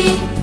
모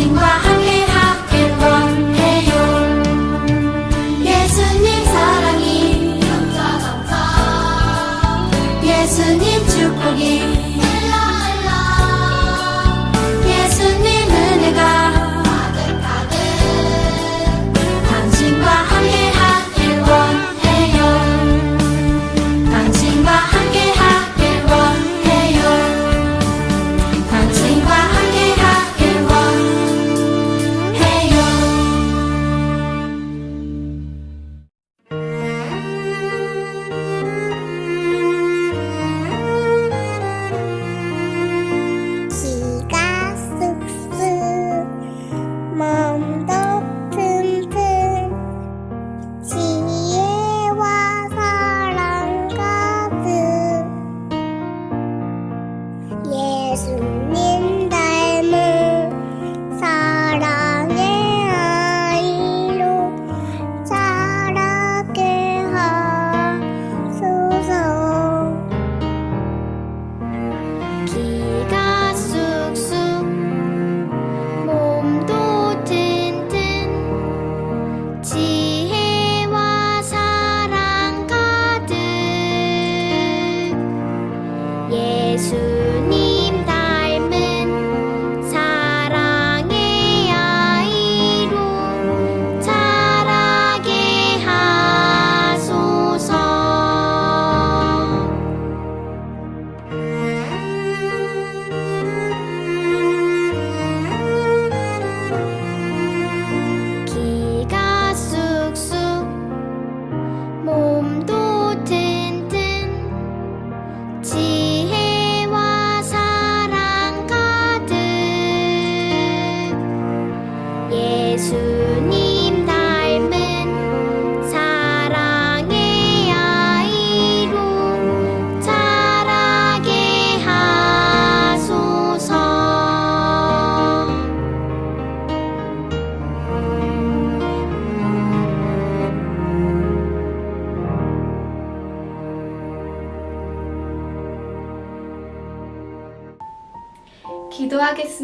sing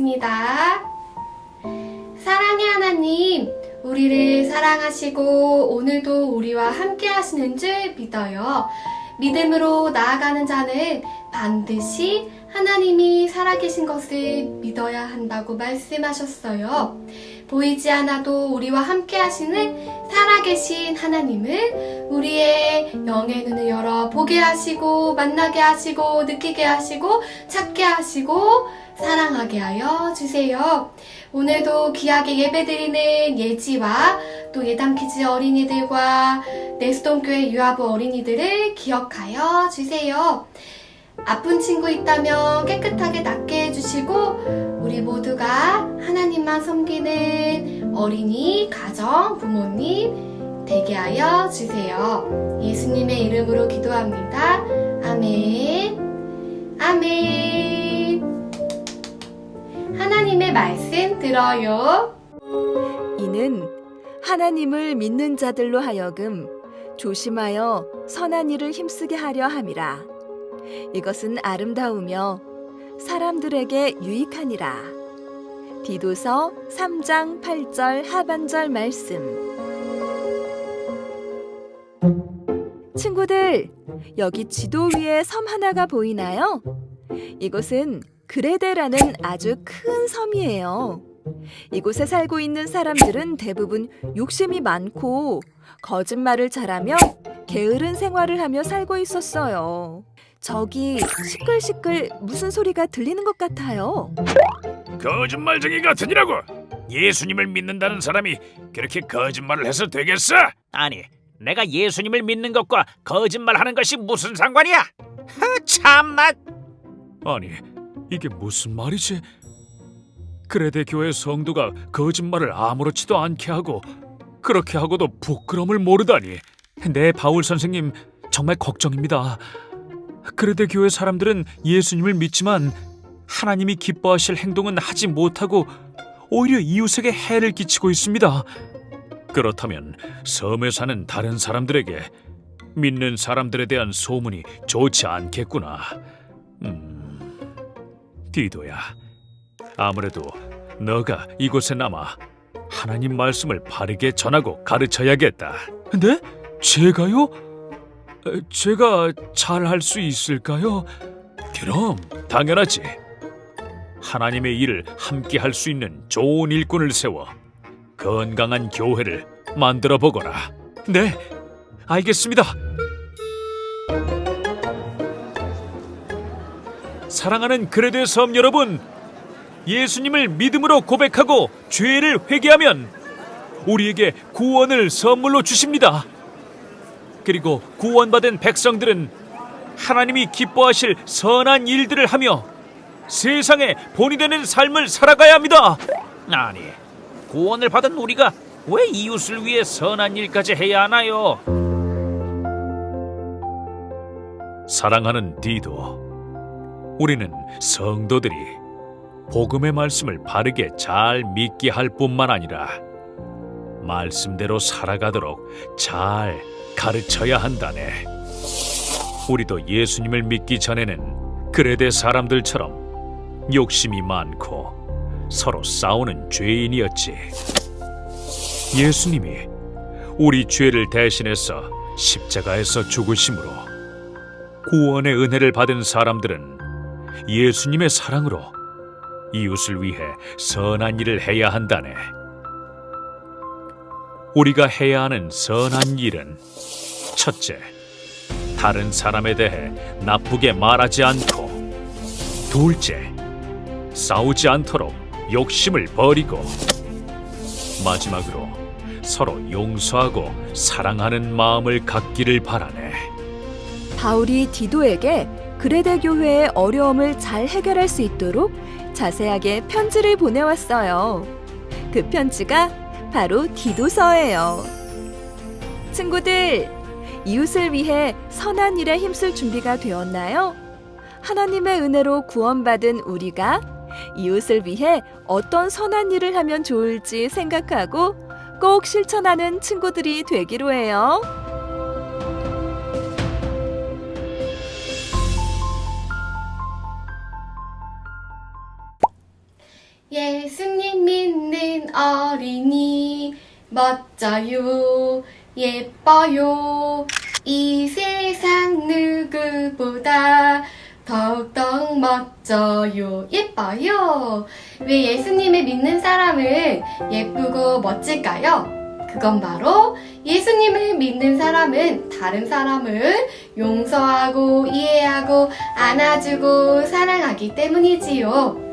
기도하겠습니다. 사랑의 하나님, 우리를 사랑하시고 오늘도 우리와 함께 하시는 줄 믿어요. 믿음으로 나아가는 자는 반드시 하나님이 살아계신 것을 믿어야 한다고 말씀하셨어요. 보이지 않아도 우리와 함께 하시는 살아계신 하나님을 우리의 영의 눈을 열어 보게 하시고 만나게 하시고 느끼게 하시고 찾게 하시고 사랑하게 하여 주세요. 오늘도 귀하게 예배드리는 예지와 또 예담키즈 어린이들과 네스동교회 유아부 어린이들을 기억하여 주세요. 아픈 친구 있다면 깨끗하게 낫게 해주시고 우리 모두가 하나님만 섬기는 어린이, 가정, 부모님 되게 하여 주세요. 예수님의 이름으로 기도합니다. 아멘. 아멘. 하나님의 말씀 들어요. 이는 하나님을 믿는 자들로 하여금 조심하여 선한 일을 힘쓰게 하려 함이라. 이것은 아름다우며 사람들에게 유익하니라. 디도서 3장 8절 하반절 말씀. 친구들, 여기 지도 위에 섬 하나가 보이나요? 이곳은 그레데라는 아주 큰 섬이에요. 이곳에 살고 있는 사람들은 대부분 욕심이 많고 거짓말을 잘하며 게으른 생활을 하며 살고 있었어요. 저기 시끌시끌 무슨 소리가 들리는 것 같아요. 거짓말쟁이 같으니라고 예수님을 믿는다는 사람이 그렇게 거짓말을 해서 되겠어? 아니, 내가 예수님을 믿는 것과 거짓말하는 것이 무슨 상관이야? 하, 참나. 아니 이게 무슨 말이지? 그레데 교회 성도가 거짓말을 아무렇지도 않게 하고 그렇게 하고도 부끄럼을 모르다니 네 바울 선생님 정말 걱정입니다. 그레데 교회 사람들은 예수님을 믿지만 하나님이 기뻐하실 행동은 하지 못하고 오히려 이웃에게 해를 끼치고 있습니다. 그렇다면 섬에 사는 다른 사람들에게 믿는 사람들에 대한 소문이 좋지 않겠구나. 음, 디도야. 아무래도 너가 이곳에 남아 하나님 말씀을 바르게 전하고 가르쳐야겠다. 네? 제가요? 에, 제가 잘 할 수 있을까요? 그럼 당연하지. 하나님의 일을 함께 할 수 있는 좋은 일꾼을 세워 건강한 교회를 만들어 보거라. 네, 알겠습니다. 사랑하는 그레드의 섬 여러분, 예수님을 믿음으로 고백하고 죄를 회개하면 우리에게 구원을 선물로 주십니다. 그리고 구원받은 백성들은 하나님이 기뻐하실 선한 일들을 하며 세상에 본이 되는 삶을 살아가야 합니다. 아니, 구원을 받은 우리가 왜 이웃을 위해 선한 일까지 해야 하나요? 사랑하는 디도, 우리는 성도들이 복음의 말씀을 바르게 잘 믿게 할 뿐만 아니라 말씀대로 살아가도록 잘 가르쳐야 한다네. 우리도 예수님을 믿기 전에는 그레데 사람들처럼 욕심이 많고 서로 싸우는 죄인이었지. 예수님이 우리 죄를 대신해서 십자가에서 죽으심으로 구원의 은혜를 받은 사람들은 예수님의 사랑으로 이웃을 위해 선한 일을 해야 한다네. 우리가 해야 하는 선한 일은 첫째, 다른 사람에 대해 나쁘게 말하지 않고 둘째, 싸우지 않도록 욕심을 버리고 마지막으로 서로 용서하고 사랑하는 마음을 갖기를 바라네. 바울이 디도에게 그레데 교회의 어려움을 잘 해결할 수 있도록 자세하게 편지를 보내왔어요. 그 편지가 바로 디도서예요. 친구들, 이웃을 위해 선한 일에 힘쓸 준비가 되었나요? 하나님의 은혜로 구원받은 우리가 이웃을 위해 어떤 선한 일을 하면 좋을지 생각하고 꼭 실천하는 친구들이 되기로 해요. 어린이 멋져요 예뻐요 이 세상 누구보다 더욱더 멋져요 예뻐요 왜 예수님을 믿는 사람은 예쁘고 멋질까요? 그건 바로 예수님을 믿는 사람은 다른 사람을 용서하고 이해하고 안아주고 사랑하기 때문이지요.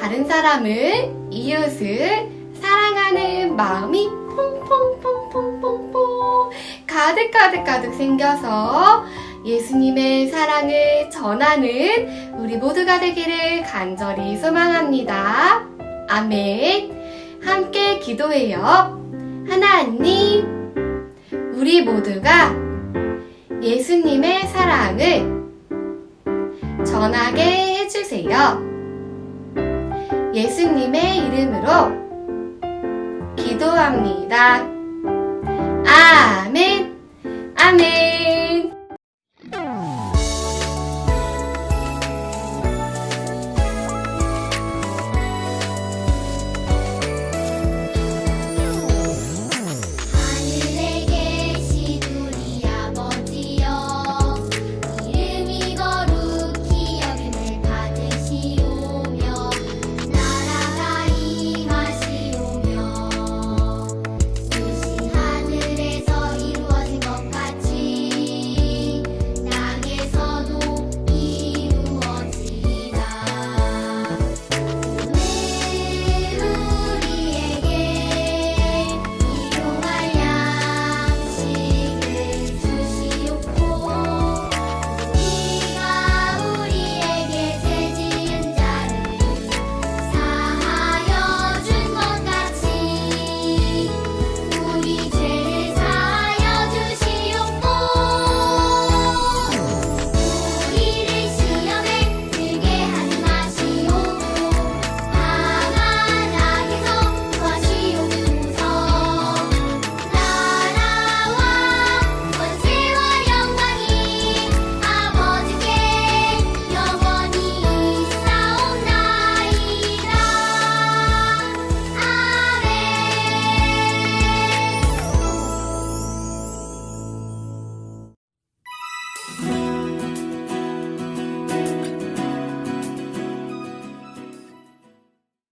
다른 사람을 이웃을 사랑하는 마음이 퐁퐁퐁퐁퐁퐁 가득가득가득 생겨서 예수님의 사랑을 전하는 우리 모두가 되기를 간절히 소망합니다. 아멘. 함께 기도해요. 하나님, 우리 모두가 예수님의 사랑을 전하게 해주세요. 예수님의 이름으로 기도합니다. 아멘, 아멘.